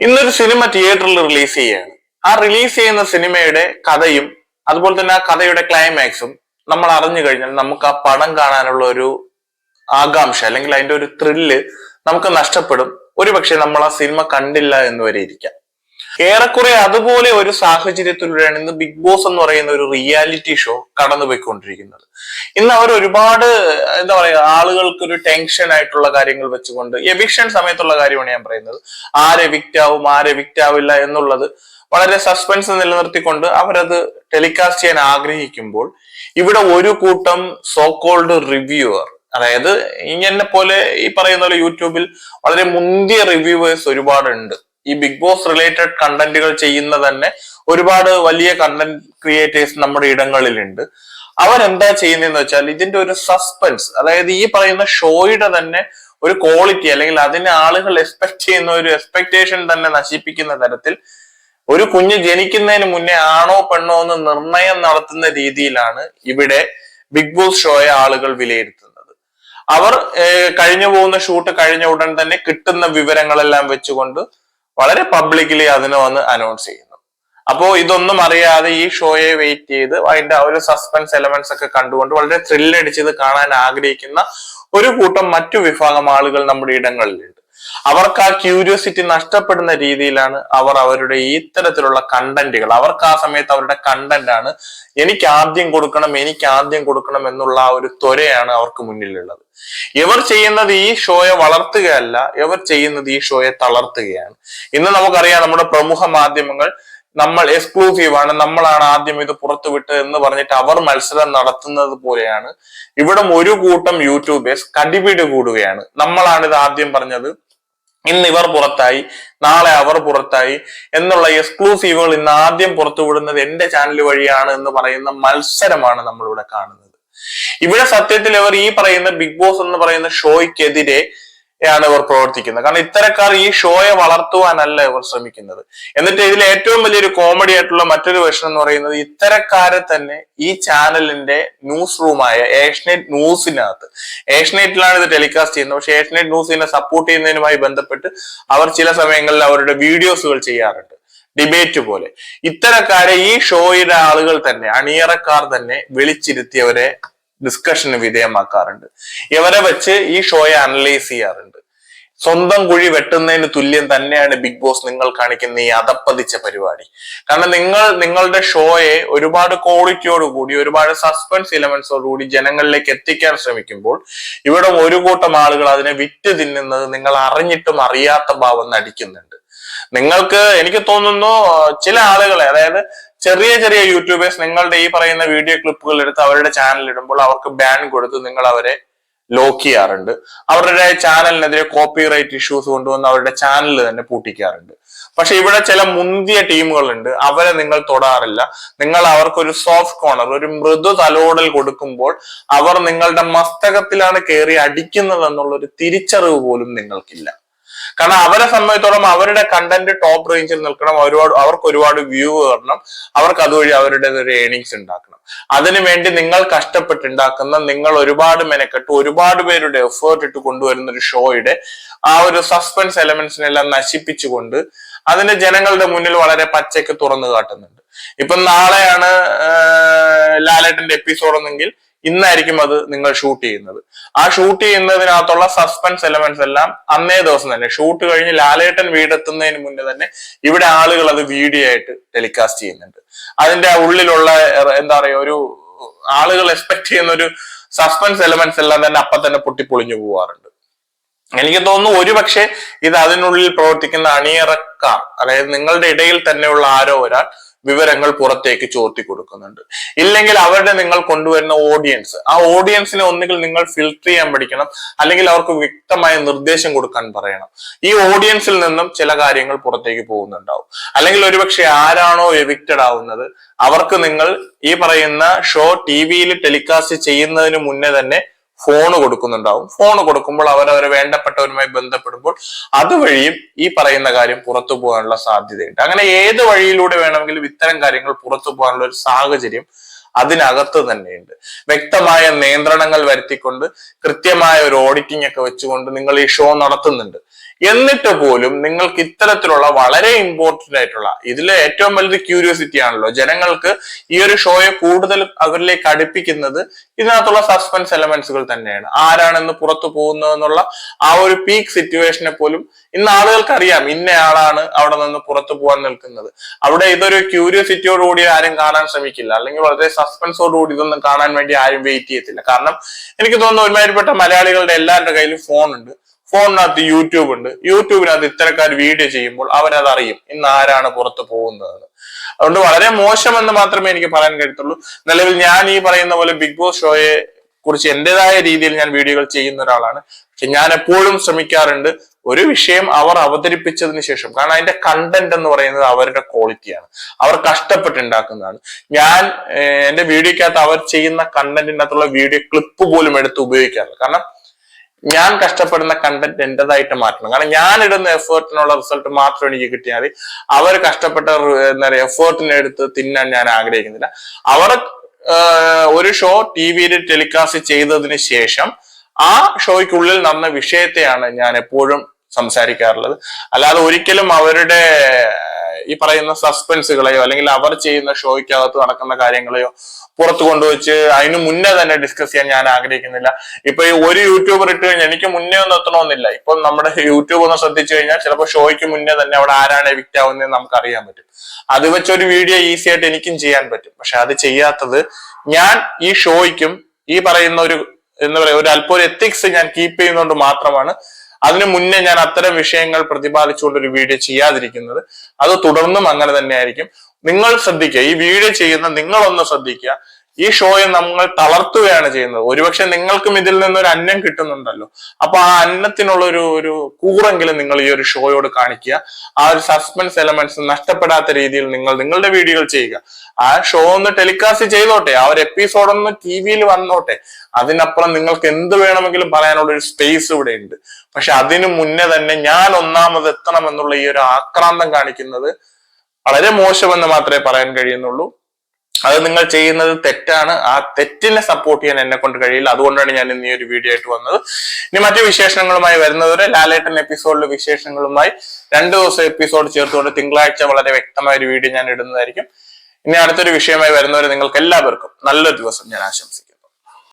ഇന്നൊരു സിനിമ തിയേറ്ററിൽ റിലീസ് ചെയ്യാണ്. ആ റിലീസ് ചെയ്യുന്ന സിനിമയുടെ കഥയും അതുപോലെ തന്നെ ആ കഥയുടെ ക്ലൈമാക്സും നമ്മൾ അറിഞ്ഞു കഴിഞ്ഞാൽ നമുക്ക് ആ പടം കാണാനുള്ള ഒരു ആകാംക്ഷ അല്ലെങ്കിൽ അതിന്റെ ഒരു ത്രില്ല് നമുക്ക് നഷ്ടപ്പെടും. ഒരുപക്ഷെ നമ്മൾ ആ സിനിമ കണ്ടില്ല എന്ന് വരെ ഇരിക്കാം. ഏറെക്കുറെ അതുപോലെ ഒരു സാഹചര്യത്തിലൂടെയാണ് ഇന്ന് ബിഗ് ബോസ് എന്ന് പറയുന്ന ഒരു റിയാലിറ്റി ഷോ കടന്നുപോയിക്കൊണ്ടിരിക്കുന്നത്. ഇന്ന് അവർ ഒരുപാട് എന്താ പറയുക ആളുകൾക്ക് ഒരു ടെൻഷൻ ആയിട്ടുള്ള കാര്യങ്ങൾ വെച്ചുകൊണ്ട് എവിക്ഷൻ സമയത്തുള്ള കാര്യമാണ് ഞാൻ പറയുന്നത്. ആരെ എവിക്റ്റ് ആവും ആര് എവിക്റ്റ് ആവില്ല എന്നുള്ളത് വളരെ സസ്പെൻസ് നിലനിർത്തിക്കൊണ്ട് അവരത് ടെലികാസ്റ്റ് ചെയ്യാൻ ആഗ്രഹിക്കുമ്പോൾ ഇവിടെ ഒരു കൂട്ടം സോ കോൾഡ് റിവ്യൂവർ അതായത് ഇങ്ങനെ പോലെ ഈ പറയുന്ന പോലെ യൂട്യൂബിൽ വളരെ മുന്തിയ റിവ്യൂവേഴ്സ് ഒരുപാടുണ്ട്. ഈ ബിഗ് ബോസ് റിലേറ്റഡ് കണ്ടന്റുകൾ ചെയ്യുന്ന തന്നെ ഒരുപാട് വലിയ കണ്ടന്റ് ക്രിയേറ്റേഴ്സ് നമ്മുടെ ഇടങ്ങളിലുണ്ട്. എന്താ ചെയ്യുന്നതെന്ന് വെച്ചാൽ ഇതിന്റെ ഒരു സസ്പെൻസ് അതായത് ഈ പറയുന്ന ഷോയുടെ തന്നെ ഒരു ക്വാളിറ്റി അല്ലെങ്കിൽ അതിനെ ആളുകൾ എക്സ്പെക്ട് ചെയ്യുന്ന ഒരു എക്സ്പെക്ടേഷൻ തന്നെ നശിപ്പിക്കുന്ന തരത്തിൽ ഒരു കുഞ്ഞ് ജനിക്കുന്നതിന് മുന്നേ ആണോ പെണ്ണോ എന്ന് നിർണയം നടത്തുന്ന രീതിയിലാണ് ഇവിടെ ബിഗ് ബോസ് ഷോയെ ആളുകൾ വിലയിരുത്തുന്നത്. അവർ കഴിഞ്ഞു പോകുന്ന ഷൂട്ട് കഴിഞ്ഞ ഉടൻ തന്നെ കിട്ടുന്ന വിവരങ്ങളെല്ലാം വെച്ചുകൊണ്ട് വളരെ പബ്ലിക്കലി അതിനെ വന്ന് അനൗൺസ് ചെയ്യുന്നു. അപ്പോ ഇതൊന്നും അറിയാതെ ഈ ഷോയെ വെയിറ്റ് ചെയ്ത് അതിന്റെ ആ ഒരു സസ്പെൻസ് എലമെന്റ്സ് ഒക്കെ കണ്ടുകൊണ്ട് വളരെ ത്രില്ലടിച്ച് ഇത് കാണാൻ ആഗ്രഹിക്കുന്ന ഒരു കൂട്ടം മറ്റു വിഭാഗം ആളുകൾ നമ്മുടെ ഇടങ്ങളിലുണ്ട്. അവർക്ക് ആ ക്യൂരിയോസിറ്റി നഷ്ടപ്പെടുന്ന രീതിയിലാണ് അവർ അവരുടെ ഇത്തരത്തിലുള്ള കണ്ടന്റുകൾ. അവർക്ക് ആ സമയത്ത് അവരുടെ കണ്ടന്റ് ആണ് എനിക്ക് ആദ്യം കൊടുക്കണം എനിക്ക് ആദ്യം കൊടുക്കണം എന്നുള്ള ആ ഒരു ത്വരയാണ് അവർക്ക് മുന്നിലുള്ളത്. ഇവർ ചെയ്യുന്നത് ഈ ഷോയെ വളർത്തുകയല്ല ഇവർ ചെയ്യുന്നത് ഈ ഷോയെ തളർത്തുകയാണ്. ഇന്ന് നമുക്കറിയാം നമ്മുടെ പ്രമുഖ മാധ്യമങ്ങൾ നമ്മൾ എക്സ്ക്ലൂസീവ് ആണ് നമ്മളാണ് ആദ്യം ഇത് പുറത്തുവിട്ട് എന്ന് പറഞ്ഞിട്ട് അവർ മത്സരം നടത്തുന്നത് പോലെയാണ്. ഇവിടെ ഒരു കൂട്ടം യൂട്യൂബേഴ്സ് കടിപിടി കൂടുകയാണ്. നമ്മളാണ് ഇത് ആദ്യം പറഞ്ഞത്. ഇന്ന് ഇവർ പുറത്തായി നാളെ അവർ പുറത്തായി എന്നുള്ള എക്സ്ക്ലൂസീവുകൾ ഇന്ന് ആദ്യം പുറത്തുവിടുന്നത് എന്റെ ചാനൽ വഴിയാണ് എന്ന് പറയുന്ന മത്സരമാണ് നമ്മളിവിടെ കാണുന്നത്. ഇവിടെ സത്യത്തിൽ അവർ ഈ പറയുന്ന ബിഗ് ബോസ് എന്ന് പറയുന്ന ഷോയ്ക്കെതിരെ ആണ് ഇവർ പ്രവർത്തിക്കുന്നത്. കാരണം ഇത്തരക്കാർ ഈ ഷോയെ വളർത്തുവാനല്ല ഇവർ ശ്രമിക്കുന്നത്. എന്നിട്ട് ഇതിൽ ഏറ്റവും വലിയൊരു കോമഡി ആയിട്ടുള്ള മറ്റൊരു വേർഷൻ എന്ന് പറയുന്നത് ഇത്തരക്കാരെ തന്നെ ഈ ചാനലിന്റെ ന്യൂസ് റൂമായ ഏഷ്യനെറ്റ് ന്യൂസിനകത്ത്. ഏഷ്യനെറ്റിലാണ് ഇത് ടെലികാസ്റ്റ് ചെയ്യുന്നത്. പക്ഷെ ഏഷ്യനെറ്റ് ന്യൂസിനെ സപ്പോർട്ട് ചെയ്യുന്നതിനുമായി ബന്ധപ്പെട്ട് അവർ ചില സമയങ്ങളിൽ അവരുടെ വീഡിയോസുകൾ ചെയ്യാറുണ്ട്. ഡിബേറ്റ് പോലെ. ഇത്തരക്കാരെ ഈ ഷോയുടെ ആളുകൾ തന്നെ അണിയറക്കാർ തന്നെ വിളിച്ചിരുത്തിയവരെ ഡിസ്കഷന് വിധേയമാക്കാറുണ്ട്. ഇവരെ വെച്ച് ഈ ഷോയെ അനലൈസ് ചെയ്യാറുണ്ട്. സ്വന്തം കുഴി വെട്ടുന്നതിന് തുല്യം തന്നെയാണ് ബിഗ് ബോസ് നിങ്ങൾ കാണിക്കുന്ന ഈ അതപ്പതിച്ച പരിപാടി. കാരണം നിങ്ങൾ നിങ്ങളുടെ ഷോയെ ഒരുപാട് ക്വാളിറ്റിയോടുകൂടി ഒരുപാട് സസ്പെൻസ് ഇലമെന്റ്സോടുകൂടി ജനങ്ങളിലേക്ക് എത്തിക്കാൻ ശ്രമിക്കുമ്പോൾ ഇവിടെ ഒരു കൂട്ടം ആളുകൾ അതിനെ വിറ്റ് തിന്നുന്നത് നിങ്ങൾ അറിഞ്ഞിട്ടും അറിയാത്ത ഭാവം നടിക്കുന്നുണ്ട്. നിങ്ങൾക്ക് എനിക്ക് തോന്നുന്നു ചില ആളുകളെ അതായത് ചെറിയ ചെറിയ യൂട്യൂബേഴ്സ് നിങ്ങളുടെ ഈ പറയുന്ന വീഡിയോ ക്ലിപ്പുകൾ എടുത്ത് അവരുടെ ചാനൽ ഇടുമ്പോൾ അവർക്ക് ബാൻ കൊടുത്ത് നിങ്ങൾ അവരെ ലോക്ക് ചെയ്യാറുണ്ട്. അവരുടെ ചാനലിനെതിരെ കോപ്പിറൈറ്റ് ഇഷ്യൂസ് കൊണ്ടുവന്ന് അവരുടെ ചാനൽ തന്നെ പൂട്ടിക്കാറുണ്ട്. പക്ഷെ ഇവിടെ ചില മുന്തിയ ടീമുകളുണ്ട്. അവരെ നിങ്ങൾ തൊടാറില്ല. നിങ്ങൾ അവർക്കൊരു സോഫ്റ്റ് കോർണർ ഒരു മൃദു തലോടൽ കൊടുക്കുമ്പോൾ അവർ നിങ്ങളുടെ മസ്തകത്തിലാണ് കയറി അടിക്കുന്നത് എന്നുള്ള ഒരു തിരിച്ചറിവ് പോലും നിങ്ങൾക്കില്ല. കാരണം അവരെ സംബന്ധിച്ചോളം അവരുടെ കണ്ടന്റ് ടോപ്പ് റേഞ്ചിൽ നിൽക്കണം. ഒരുപാട് അവർക്ക് ഒരുപാട് വ്യൂ വരണം. അവർക്ക് അതുവഴി അവരുടെ ഒരു ഏണിങ്സ് ഉണ്ടാക്കണം. അതിനുവേണ്ടി നിങ്ങൾ കഷ്ടപ്പെട്ടുണ്ടാക്കുന്ന നിങ്ങൾ ഒരുപാട് മെനക്കെട്ട് ഒരുപാട് പേരുടെ എഫേർട്ട് ഇട്ട് കൊണ്ടുവരുന്ന ഒരു ഷോയുടെ ആ ഒരു സസ്പെൻസ് എലമെന്റ്സിനെല്ലാം നശിപ്പിച്ചുകൊണ്ട് അതിന്റെ ജനങ്ങളുടെ മുന്നിൽ വളരെ പച്ചയ്ക്ക് തുറന്നു കാട്ടുന്നുണ്ട്. ഇപ്പം നാളെയാണ് ലാലേട്ടന്റെ എപ്പിസോഡ് എന്നെങ്കിൽ ഇന്നായിരിക്കും അത് നിങ്ങൾ ഷൂട്ട് ചെയ്യുന്നത്. ആ ഷൂട്ട് ചെയ്യുന്നതിനകത്തുള്ള സസ്പെൻസ് എലമെന്റ്സ് എല്ലാം അന്നേ ദിവസം തന്നെ. ഷൂട്ട് കഴിഞ്ഞ് ലാലേട്ടൻ വീടെത്തുന്നതിന് മുന്നേ തന്നെ ഇവിടെ ആളുകൾ അത് വീഡിയോ ആയിട്ട് ടെലികാസ്റ്റ് ചെയ്യുന്നുണ്ട്. അതിന്റെ ഉള്ളിലുള്ള എന്താ പറയുക ഒരു ആളുകൾ എക്സ്പെക്ട് ചെയ്യുന്ന ഒരു സസ്പെൻസ് എലമെന്റ്സ് എല്ലാം തന്നെ അപ്പൊ തന്നെ പൊട്ടിപ്പൊളിഞ്ഞു പോവാറുണ്ട്. എനിക്ക് തോന്നുന്നു ഒരുപക്ഷെ ഇത് അതിനുള്ളിൽ പ്രവർത്തിക്കുന്ന അണിയറക്കാർ അതായത് നിങ്ങളുടെ ഇടയിൽ തന്നെയുള്ള ആരോ ഒരാൾ വിവരങ്ങൾ പുറത്തേക്ക് ചോർത്തി കൊടുക്കുന്നുണ്ട്. ഇല്ലെങ്കിൽ അവരുടെ നിങ്ങൾ കൊണ്ടുവരുന്ന ഓഡിയൻസ് ആ ഓഡിയൻസിനെ ഒന്നുകിൽ നിങ്ങൾ ഫിൽട്ടർ ചെയ്യാൻ പഠിക്കണം അല്ലെങ്കിൽ അവർക്ക് വ്യക്തമായ നിർദ്ദേശം കൊടുക്കാൻ പറയണം. ഈ ഓഡിയൻസിൽ നിന്നും ചില കാര്യങ്ങൾ പുറത്തേക്ക് പോകുന്നുണ്ടാവും. അല്ലെങ്കിൽ ഒരുപക്ഷെ ആരാണോ എവിക്റ്റഡ് ആവുന്നത് അവർക്ക് നിങ്ങൾ ഈ പറയുന്ന ഷോ ടി വിയിൽ ടെലികാസ്റ്റ് ചെയ്യുന്നതിന് മുന്നേ തന്നെ ഫോൺ കൊടുക്കുന്നുണ്ടാവും. ഫോൺ കൊടുക്കുമ്പോൾ അവരവരെ വേണ്ടപ്പെട്ടവരുമായി ബന്ധപ്പെടുമ്പോൾ അതുവഴിയും ഈ പറയുന്ന കാര്യം പുറത്തു പോകാനുള്ള സാധ്യതയുണ്ട്. അങ്ങനെ ഏത് വഴിയിലൂടെ വേണമെങ്കിലും ഇത്തരം കാര്യങ്ങൾ പുറത്തു പോകാനുള്ള ഒരു സാഹചര്യം അതിനകത്ത് തന്നെയുണ്ട്. വ്യക്തമായ നിയന്ത്രണങ്ങൾ വരുത്തിക്കൊണ്ട് കൃത്യമായ ഒരു ഓഡിറ്റിംഗ് ഒക്കെ വെച്ചുകൊണ്ട് നിങ്ങൾ ഈ ഷോ നടത്തുന്നുണ്ട്. എന്നിട്ട് പോലും നിങ്ങൾക്ക് ഇത്തരത്തിലുള്ള വളരെ ഇമ്പോർട്ടന്റ് ആയിട്ടുള്ള ഇതിലെ ഏറ്റവും വലുത് ക്യൂരിയോസിറ്റി ആണല്ലോ ജനങ്ങൾക്ക് ഈ ഒരു ഷോയെ കൂടുതൽ അവരിലേക്ക് അടുപ്പിക്കുന്നത് ഇതിനകത്തുള്ള സസ്പെൻസ് എലമെന്റ്സുകൾ തന്നെയാണ്. ആരാണെന്ന് പുറത്തു പോകുന്നതെന്നുള്ള ആ ഒരു പീക്ക് സിറ്റുവേഷനെ പോലും ഇന്ന് ആളുകൾക്ക് അറിയാം ഇന്നയാളാണ് അവിടെ നിന്ന് പുറത്തു പോകാൻ നിൽക്കുന്നത്. അവിടെ ഇതൊരു ക്യൂരിയോസിറ്റിയോടുകൂടി ആരും കാണാൻ ശ്രമിക്കില്ല. അല്ലെങ്കിൽ വളരെ സസ്പെൻസോടുകൂടി ഇതൊന്നും കാണാൻ വേണ്ടി ആരും വെയിറ്റ് ചെയ്യത്തില്ല. കാരണം എനിക്ക് തോന്നുന്നു ഒരുമാതിരിപ്പെട്ട മലയാളികളുടെ എല്ലാവരുടെ കയ്യിലും ഫോൺ ഉണ്ട്. ഫോണിനകത്ത് യൂട്യൂബ് ഉണ്ട്. യൂട്യൂബിനകത്ത് ഇത്തരക്കാർ വീഡിയോ ചെയ്യുമ്പോൾ അവരത് അറിയും. ഇന്ന് ആരാണ് പുറത്ത് പോകുന്നതെന്ന്. അതുകൊണ്ട് വളരെ മോശമെന്ന് മാത്രമേ എനിക്ക് പറയാൻ കഴിയത്തുള്ളൂ. നിലവിൽ ഞാൻ ഈ പറയുന്ന പോലെ ബിഗ് ബോസ് ഷോയെ കുറിച്ച് എന്റേതായ രീതിയിൽ ഞാൻ വീഡിയോകൾ ചെയ്യുന്ന ഒരാളാണ്. പക്ഷെ ഞാൻ എപ്പോഴും ശ്രമിക്കാറുണ്ട് ഒരു വിഷയം അവർ അവതരിപ്പിച്ചതിന് ശേഷം. കാരണം അതിന്റെ കണ്ടന്റ് എന്ന് പറയുന്നത് അവരുടെ ക്വാളിറ്റിയാണ് അവർ കഷ്ടപ്പെട്ടുണ്ടാക്കുന്നതാണ്. ഞാൻ എന്റെ വീഡിയോക്കകത്ത് അവർ ചെയ്യുന്ന കണ്ടന്റിനകത്തുള്ള വീഡിയോ ക്ലിപ്പ് പോലും എടുത്ത് ഉപയോഗിക്കാറില്ല. കാരണം ഞാൻ കഷ്ടപ്പെടുന്ന കണ്ടന്റ് എന്റേതായിട്ട് മാറ്റണം. കാരണം ഞാൻ ഇടുന്ന എഫേർട്ടിനുള്ള റിസൾട്ട് മാത്രം എനിക്ക് കിട്ടിയാൽ അവർ കഷ്ടപ്പെട്ട എന്താ പറയുക എഫേർട്ടിനെടുത്ത് തിന്നാൻ ഞാൻ ആഗ്രഹിക്കുന്നില്ല. അവർ ഒരു ഷോ ടി വിയിൽ ടെലികാസ്റ്റ് ചെയ്തതിന് ശേഷം ആ ഷോയ്ക്കുള്ളിൽ നടന്ന വിഷയത്തെയാണ് ഞാൻ എപ്പോഴും സംസാരിക്കാറുള്ളത്. അല്ലാതെ ഒരിക്കലും അവരുടെ ഈ പറയുന്ന സസ്പെൻസുകളെയോ അല്ലെങ്കിൽ അവർ ചെയ്യുന്ന ഷോയ്ക്കകത്ത് നടക്കുന്ന കാര്യങ്ങളെയോ പുറത്തു കൊണ്ടുവച്ച് അതിന് മുന്നേ തന്നെ ഡിസ്കസ് ചെയ്യാൻ ഞാൻ ആഗ്രഹിക്കുന്നില്ല. ഇപ്പൊ ഈ ഒരു യൂട്യൂബർ ഇട്ട് കഴിഞ്ഞാൽ എനിക്ക് മുന്നേ ഒന്നും എത്തണമെന്നില്ല ഇപ്പൊ നമ്മുടെ യൂട്യൂബ് ഒന്ന് ശ്രദ്ധിച്ചു കഴിഞ്ഞാൽ ചിലപ്പോൾ ഷോയ്ക്ക് മുന്നേ തന്നെ അവിടെ ആരാണ് എവിക്റ്റ് ആവുന്നത് നമുക്ക് അറിയാൻ പറ്റും. അത് വെച്ചൊരു വീഡിയോ ഈസി ആയിട്ട് എനിക്കും ചെയ്യാൻ പറ്റും. പക്ഷെ അത് ചെയ്യാത്തത് ഞാൻ ഈ ഷോയ്ക്കും ഈ പറയുന്ന ഒരു എന്താ പറയാ ഒരു അല്പം ഒരു എത്തിക്സ് ഞാൻ കീപ്പ് ചെയ്യുന്നതുകൊണ്ട് മാത്രമാണ് അതിനു മുന്നേ ഞാൻ അത്തരം വിഷയങ്ങൾ പ്രതിപാദിച്ചുകൊണ്ട് ഒരു വീഡിയോ ചെയ്യാതിരിക്കുന്നത് അത് തുടർന്നും അങ്ങനെ തന്നെയായിരിക്കും. നിങ്ങൾ ശ്രദ്ധിക്കുക. ഈ വീഡിയോ ചെയ്യുന്ന നിങ്ങളൊന്ന് ശ്രദ്ധിക്കുക. ഈ ഷോയെ നമ്മൾ തളർത്തുകയാണ് ചെയ്യുന്നത്. ഒരുപക്ഷെ നിങ്ങൾക്കും ഇതിൽ നിന്നൊരു അന്നം കിട്ടുന്നുണ്ടല്ലോ. അപ്പൊ ആ അന്നത്തിനുള്ള ഒരു ഒരു കൂറെങ്കിലും നിങ്ങൾ ഈ ഒരു ഷോയോട് കാണിക്കുക. ആ ഒരു സസ്പെൻസ് എലമെന്റ്സ് നഷ്ടപ്പെടാത്ത രീതിയിൽ നിങ്ങൾ നിങ്ങളുടെ വീഡിയോകൾ ചെയ്യുക. ആ ഷോ ഒന്ന് ടെലികാസ്റ്റ് ചെയ്തോട്ടെ. ആ ഒരു എപ്പിസോഡ് ഒന്ന് ടി വിയിൽ വന്നോട്ടെ. അതിനപ്പുറം നിങ്ങൾക്ക് എന്ത് വേണമെങ്കിലും പറയാനുള്ള ഒരു സ്പേസ് ഇവിടെ ഉണ്ട്. പക്ഷെ അതിനു മുന്നേ തന്നെ ഞാൻ ഒന്നാമത് എത്തണം എന്നുള്ള ഈ ഒരു ആക്രാന്തം കാണിക്കുന്നത് വളരെ മോശമെന്ന് മാത്രമേ പറയാൻ കഴിയുന്നുള്ളൂ. അത് നിങ്ങൾ ചെയ്യുന്നത് തെറ്റാണ്. ആ തെറ്റിനെ സപ്പോർട്ട് ചെയ്യാൻ എന്നെ കൊണ്ട് കഴിയില്ല. അതുകൊണ്ടാണ് ഞാൻ ഇന്ന് ഈ ഒരു വീഡിയോ ആയിട്ട് വന്നത്. ഇനി മറ്റു വിശേഷങ്ങളുമായി വരുന്നവരെ ലാലേട്ടൻ എപ്പിസോഡിലെ വിശേഷങ്ങളുമായി രണ്ട് ദിവസം എപ്പിസോഡ് ചേർത്തുകൊണ്ട് തിങ്കളാഴ്ച വളരെ വ്യക്തമായ ഒരു വീഡിയോ ഞാൻ ഇടുന്നതായിരിക്കും. ഇനി അടുത്തൊരു വിഷയമായി വരുന്നവരെ നിങ്ങൾക്ക് എല്ലാവർക്കും നല്ലൊരു ദിവസം ഞാൻ ആശംസിക്കുന്നു.